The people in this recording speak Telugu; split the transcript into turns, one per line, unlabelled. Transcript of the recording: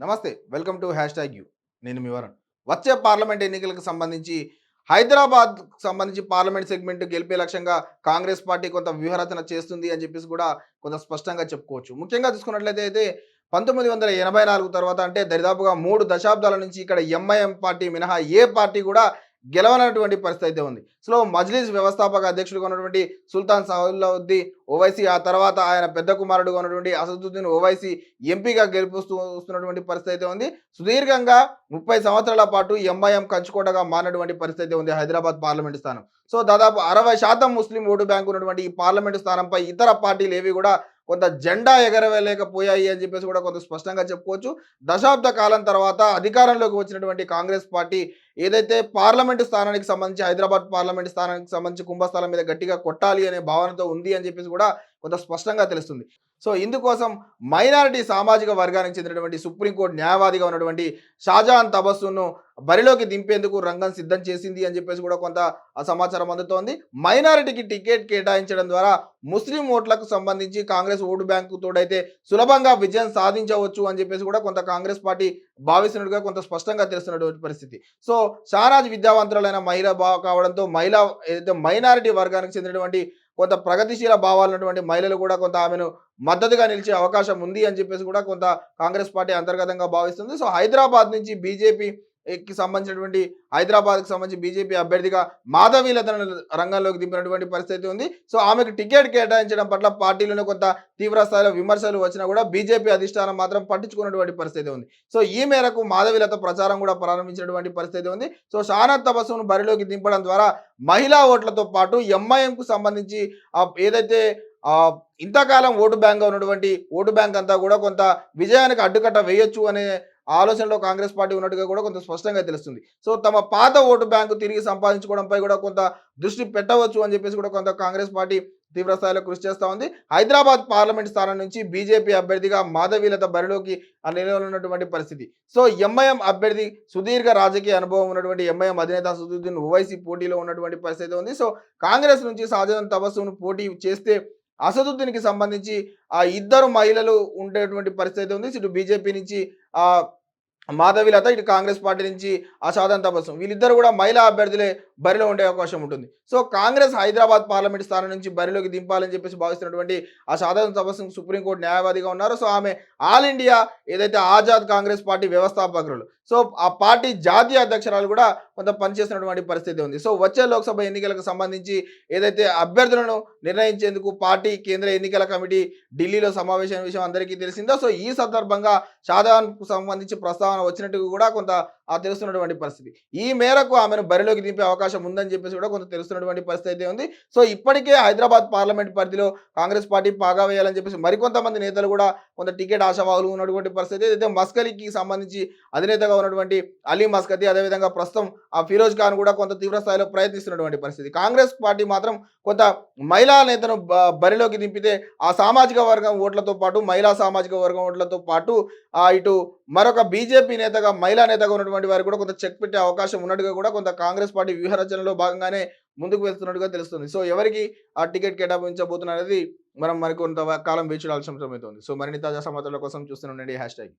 నమస్తే welcome to hashtag you. నేను మీ వరుణ్. వచ్చే పార్లమెంట్ ఎన్నికలకు సంబంధించి హైదరాబాద్ సంబంధించి పార్లమెంట్ సెగ్మెంట్ గెలిపే లక్ష్యంగా కాంగ్రెస్ పార్టీ కొంత వ్యూహరచన చేస్తుంది అని చెప్పేసి కూడా కొంత స్పష్టంగా చెప్పుకోవచ్చు. ముఖ్యంగా చూసుకున్నట్లయితే అయితే పంతొమ్మిది వందల ఎనభై నాలుగు తర్వాత అంటే దరిదాపుగా మూడు దశాబ్దాల నుంచి ఇక్కడ ఎంఐఎం పార్టీ మినహా ఏ పార్టీ కూడా గెలవనటువంటి పరిస్థితి అయితే ఉంది. సో మజ్లిస్ వ్యవస్థాపక అధ్యక్షుడుగా ఉన్నటువంటి సుల్తాన్ సహుల్లావుద్దీ ఓవైసీ ఆ తర్వాత ఆయన పెద్ద కుమారుడుగా ఉన్నటువంటి అసదుద్దీన్ ఓవైసీ ఎంపీగా గెలిపిస్తూ వస్తున్నటువంటి పరిస్థితి అయితే ఉంది. సుదీర్ఘంగా ముప్పై సంవత్సరాల పాటు ఎంఐఎం కంచుకోటగా మారినటువంటి పరిస్థితి అయితే ఉంది హైదరాబాద్ పార్లమెంట్ స్థానం. సో దాదాపు అరవై శాతం ముస్లిం ఓటు బ్యాంకు ఉన్నటువంటి ఈ పార్లమెంటు స్థానంపై ఇతర పార్టీలు ఏవి కూడా కొంత జెండా ఎగరవేయలేకపోయాయి అని చెప్పేసి కూడా కొంత స్పష్టంగా చెప్పుకోవచ్చు. దశాబ్ద కాలం తర్వాత అధికారంలోకి వచ్చినటువంటి కాంగ్రెస్ పార్టీ ఏదైతే పార్లమెంటు స్థానానికి సంబంధించి హైదరాబాద్ పార్లమెంట్ స్థానానికి సంబంధించి కుంభస్థలం మీద గట్టిగా కొట్టాలి అనే భావనతో ఉంది అని చెప్పేసి కూడా కొంత స్పష్టంగా తెలుస్తుంది. సో ఇందుకోసం మైనారిటీ సామాజిక వర్గానికి చెందినటువంటి సుప్రీంకోర్టు న్యాయవాదిగా ఉన్నటువంటి షాజహాన్ తబస్సును బరిలోకి దింపేందుకు రంగం సిద్ధం చేసింది అని చెప్పేసి కూడా కొంత సమాచారం అందుతోంది. మైనారిటీకి టికెట్ కేటాయించడం ద్వారా ముస్లిం ఓట్లకు సంబంధించి కాంగ్రెస్ ఓటు బ్యాంకు తోడైతే సులభంగా విజయం సాధించవచ్చు అని చెప్పేసి కూడా కొంత కాంగ్రెస్ పార్టీ భావిస్తున్నట్టుగా కొంత స్పష్టంగా తెలుస్తున్నటువంటి పరిస్థితి. సో షారాజ్ విద్యావంతురాలైన మహిళ కావడంతో మహిళ ఏదైతే మైనారిటీ వర్గానికి చెందినటువంటి కొంత ప్రగతిశీల భావాలు ఉన్నటువంటి మహిళలు కూడా కొంత ఆమెను మద్దతుగా నిలిచే అవకాశం ఉంది అని చెప్పేసి కూడా కొంత కాంగ్రెస్ పార్టీ అంతర్గతంగా భావిస్తుంది. సో హైదరాబాద్ నుంచి బీజేపీ కి సంబంధించినటువంటి హైదరాబాద్కి సంబంధించి బీజేపీ అభ్యర్థిగా మాధవీలతను రంగంలోకి దింపినటువంటి పరిస్థితి ఉంది. సో ఆమెకు టికెట్ కేటాయించడం పట్ల పార్టీలోనే కొంత తీవ్ర స్థాయిలో విమర్శలు వచ్చినా కూడా బీజేపీ అధిష్టానం మాత్రం పట్టించుకున్నటువంటి పరిస్థితి ఉంది. సో ఈ మేరకు మాధవీలత ప్రచారం కూడా ప్రారంభించినటువంటి పరిస్థితి ఉంది. సో షానత్ తపస్సును బరిలోకి దింపడం ద్వారా మహిళా ఓట్లతో పాటు ఎంఐఎంకు సంబంధించి ఏదైతే ఆ ఇంతకాలం ఓటు బ్యాంక్గా ఉన్నటువంటి ఓటు బ్యాంక్ అంతా కూడా కొంత విజయానికి అడ్డుకట్ట వేయొచ్చు అనే ఆలోచనలో కాంగ్రెస్ పార్టీ ఉన్నట్టుగా కూడా కొంత స్పష్టంగా తెలుస్తుంది. సో తమ పాత ఓటు బ్యాంకు తిరిగి సంపాదించుకోవడంపై కూడా కొంత దృష్టి పెట్టవచ్చు అని చెప్పేసి కూడా కొంత కాంగ్రెస్ పార్టీ తీవ్ర స్థాయిలో కృషి చేస్తూ ఉంది. హైదరాబాద్ పార్లమెంట్ స్థానం నుంచి బీజేపీ అభ్యర్థిగా మాధవీలత బరిలోకి నిలవనున్నటువంటి పరిస్థితి. సో ఎంఐఎం అభ్యర్థి సుదీర్ఘ రాజకీయ అనుభవం ఉన్నటువంటి ఎంఐఎం అధినేత సుదీద్దీన్ ఓవైసీ పోటీలో ఉన్నటువంటి పరిస్థితి ఉంది. సో కాంగ్రెస్ నుంచి సహజన్ తపస్సును పోటీ చేస్తే అసదుద్దీన్కి సంబంధించి ఆ ఇద్దరు మహిళలు ఉండేటువంటి పరిస్థితి ఉంది. ఇటు బీజేపీ నుంచి మాధవి మాధవిలత ఇటు కాంగ్రెస్ పార్టీ నుంచి అసాధారణ తపస్సు. వీళ్ళిద్దరు కూడా మహిళా అభ్యర్థులే బరిలో ఉండే అవకాశం ఉంటుంది. సో కాంగ్రెస్ హైదరాబాద్ పార్లమెంట్ స్థానం నుంచి బరిలోకి దింపాలని చెప్పేసి భావిస్తున్నటువంటి ఆ సాధారణ తపస్సు సుప్రీంకోర్టు న్యాయవాదిగా ఉన్నారు. సో ఆమె ఆల్ ఇండియా ఏదైతే ఆజాద్ కాంగ్రెస్ పార్టీ వ్యవస్థాపకులు సో ఆ పార్టీ జాతీయ అధ్యక్షురాలు కూడా కొంత పనిచేస్తున్నటువంటి పరిస్థితి ఉంది. సో వచ్చే లోక్సభ ఎన్నికలకు సంబంధించి ఏదైతే అభ్యర్థులను నిర్ణయించేందుకు పార్టీ కేంద్ర ఎన్నికల కమిటీ ఢిల్లీలో సమావేశం విషయం అందరికీ తెలిసిందో? సో ఈ సందర్భంగా షాజహాన్కు సంబంధించి ప్రస్తావన వచ్చినట్టు కూడా కొంత తెలుస్తున్నటువంటి పరిస్థితి. ఈ మేరకు ఆమెను బరిలోకి దింపే అవకాశం ఉందని చెప్పేసి కూడా కొంత తెలుస్తున్నటువంటి పరిస్థితి అయితే ఉంది. సో ఇప్పటికే హైదరాబాద్ పార్లమెంట్ పరిధిలో కాంగ్రెస్ పార్టీ పాగా వేయాలని చెప్పేసి మరికొంతమంది నేతలు కూడా కొంత టికెట్ ఆశావాహులు ఉన్నటువంటి పరిస్థితి అయితే మస్కలికి సంబంధించి అధినేతగా ఉన్నటువంటి అలీ మస్కతి అదేవిధంగా ప్రస్తుతం ఆ ఫిరోజ్ ఖాన్ కూడా కొంత తీవ్ర స్థాయిలో ప్రయత్నిస్తున్నటువంటి పరిస్థితి. కాంగ్రెస్ పార్టీ మాత్రం కొంత మహిళా నేతను బరిలోకి దింపితే ఆ సామాజిక వర్గం ఓట్లతో పాటు మహిళా సామాజిక వర్గం ఓట్లతో పాటు ఆ ఇటు మరొక బీజేపీ నేతగా మహిళా నేతగా ఉన్నటువంటి వారు కూడా కొంత చెక్ పెట్టే అవకాశం ఉన్నట్టుగా కూడా కొంత కాంగ్రెస్ పార్టీ వ్యూహరచనలో భాగంగానే ముందుకు వెళ్తున్నట్టుగా తెలుస్తుంది. సో ఎవరికి ఆ టికెట్ కేటాయించబోతున్నారు అనేది మనం మరికొంత కాలం వేచి చూడాల్సిన అవసరం సో మరిన్ని తాజా సమాచారాల కోసం చూస్తూనే ఉండండి. Hash tag